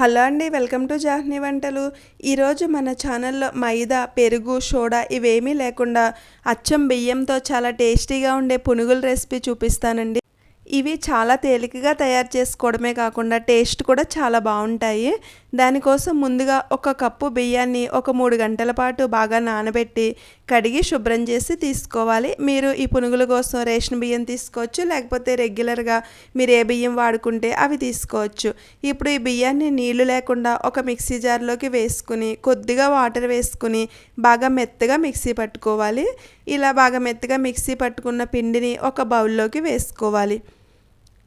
Hello అండి welcome to జాహ్నీ వంటలు. ఈరోజు మన ఛానల్లో మైదా పెరుగు సోడా ఇవేమీ లేకుండా అచ్చం బియ్యంతో చాలా టేస్టీగా ఉండే పునుగుల రెసిపీ చూపిస్తానండి. ఇవి చాలా తేలికగా తయారు చేసుకోవడమే కాకుండా టేస్ట్ కూడా చాలా బాగుంటాయి. దానికోసం ముందుగా ఒక కప్పు బియ్యాన్ని ఒక మూడు గంటల పాటు బాగా నానబెట్టి కడిగి శుభ్రం చేసి తీసుకోవాలి. మీరు ఈ పునుగుల కోసం రేషన్ బియ్యం తీసుకోవచ్చు లేకపోతే రెగ్యులర్గా మీరు ఏ బియ్యం వాడుకుంటే అవి తీసుకోవచ్చు. ఇప్పుడు ఈ బియ్యాన్ని నీళ్ళు లేకుండా ఒక మిక్సీ జార్లోకి వేసుకుని కొద్దిగా వాటర్ వేసుకుని బాగా మెత్తగా మిక్సీ పట్టుకోవాలి. ఇలా బాగా మెత్తగా మిక్సీ పట్టుకున్న పిండిని ఒక బౌల్లోకి వేసుకోవాలి.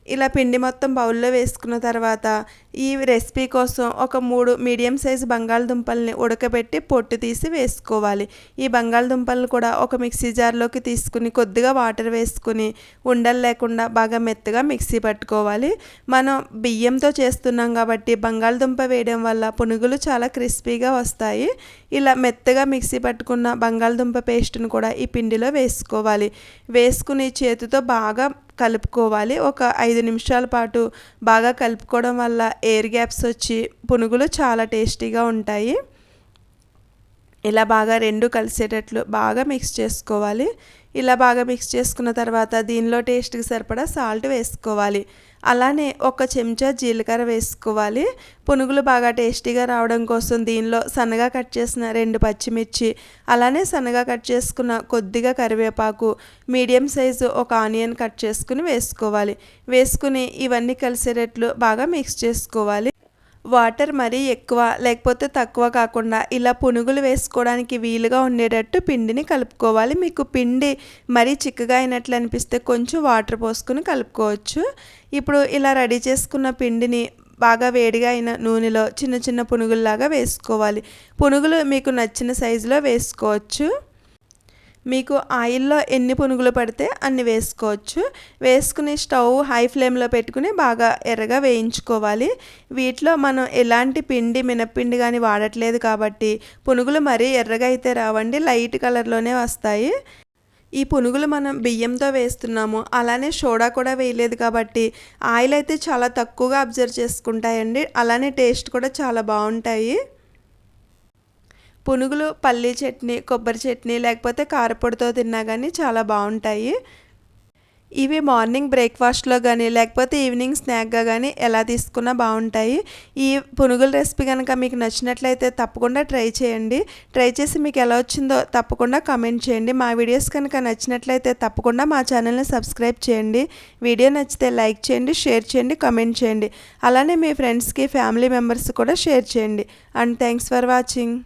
ఇలా పిండి మొత్తం బౌల్లో వేసుకున్న తర్వాత ఈ రెసిపీ కోసం ఒక మూడు మీడియం సైజు బంగాళదుంపల్ని ఉడకబెట్టి పొట్టు తీసి వేసుకోవాలి. ఈ బంగాళదుంపలను కూడా ఒక మిక్సీ జార్లోకి తీసుకుని కొద్దిగా వాటర్ వేసుకుని ఉండలు లేకుండా బాగా మెత్తగా మిక్సీ పట్టుకోవాలి. మనం బియ్యంతో చేస్తున్నాం కాబట్టి బంగాళదుంప వేయడం వల్ల పునుగులు చాలా క్రిస్పీగా వస్తాయి. ఇలా మెత్తగా మిక్సీ పట్టుకున్న బంగాళదుంప పేస్ట్ను కూడా ఈ పిండిలో వేసుకోవాలి. వేసుకుని చేతితో బాగా కలుపుకోవాలి. ఒక ఐదు నిమిషాల పాటు బాగా కలుపుకోవడం వల్ల ఎయిర్ గ్యాప్స్ వచ్చి పునుగులు చాలా టేస్టీగా ఉంటాయి. ఇలా బాగా రెండు కలిసేటట్లు బాగా మిక్స్ చేసుకోవాలి. ఇలా బాగా మిక్స్ చేసుకున్న తర్వాత దీనిలో టేస్ట్కి సరిపడా సాల్ట్ వేసుకోవాలి. అలానే ఒక చెంచా జీలకర్ర వేసుకోవాలి. పునుగులు బాగా టేస్టీగా రావడం కోసం దీనిలో సన్నగా కట్ చేసిన రెండు పచ్చిమిర్చి అలానే సన్నగా కట్ చేసుకున్న కొద్దిగా కరివేపాకు మీడియం సైజు ఒక ఆనియన్ కట్ చేసుకుని వేసుకోవాలి. వేసుకుని ఇవన్నీ కలిసేటట్లు బాగా మిక్స్ చేసుకోవాలి. వాటర్ మరీ ఎక్కువ లేకపోతే తక్కువ కాకుండా ఇలా పునుగులు వేసుకోవడానికి వీలుగా ఉండేటట్టు పిండిని కలుపుకోవాలి. మీకు పిండి మరీ చిక్కగా అయినట్లు అనిపిస్తే కొంచెం వాటర్ పోసుకుని కలుపుకోవచ్చు. ఇప్పుడు ఇలా రెడీ చేసుకున్న పిండిని బాగా వేడిగా అయిన నూనెలో చిన్న చిన్న పునుగుల్లాగా వేసుకోవాలి. పునుగులు మీకు నచ్చిన సైజులో వేసుకోవచ్చు. మీకు ఆయిల్లో ఎన్ని పునుగులు పడితే అన్ని వేసుకోవచ్చు. వేసుకుని స్టవ్ హై ఫ్లేమ్లో పెట్టుకుని బాగా ఎర్రగా వేయించుకోవాలి. వీటిలో మనం ఎలాంటి పిండి మినప్పిండి కానీ వాడట్లేదు కాబట్టి పునుగులు మరీ ఎర్రగా అయితే రావండి లైట్ కలర్లోనే వస్తాయి. ఈ పునుగులు మనం బియ్యంతో వేస్తున్నాము. అలానే సోడా కూడా వేయలేదు కాబట్టి ఆయిల్ అయితే చాలా తక్కువగా అబ్జర్వ్ చేసుకుంటాయండి. అలానే టేస్ట్ కూడా చాలా బాగుంటాయి. పునుగులు పల్లీ చట్నీ కొబ్బరి చట్నీ లేకపోతే కారపొడితో తిన్నా కానీ చాలా బాగుంటాయి. ఇవి మార్నింగ్ బ్రేక్ఫాస్ట్లో కానీ లేకపోతే ఈవినింగ్ స్నాక్గా కానీ ఎలా తీసుకున్నా బాగుంటాయి. ఈ పునుగుల రెసిపీ కనుక మీకు నచ్చినట్లయితే తప్పకుండా ట్రై చేయండి. ట్రై చేసి మీకు ఎలా వచ్చిందో తప్పకుండా కమెంట్ చేయండి. మా వీడియోస్ కనుక నచ్చినట్లయితే తప్పకుండా మా ఛానల్ని సబ్స్క్రైబ్ చేయండి. వీడియో నచ్చితే లైక్ చేయండి షేర్ చేయండి కమెంట్ చేయండి. అలానే మీ ఫ్రెండ్స్కి ఫ్యామిలీ మెంబర్స్ కూడా షేర్ చేయండి. And thanks for watching.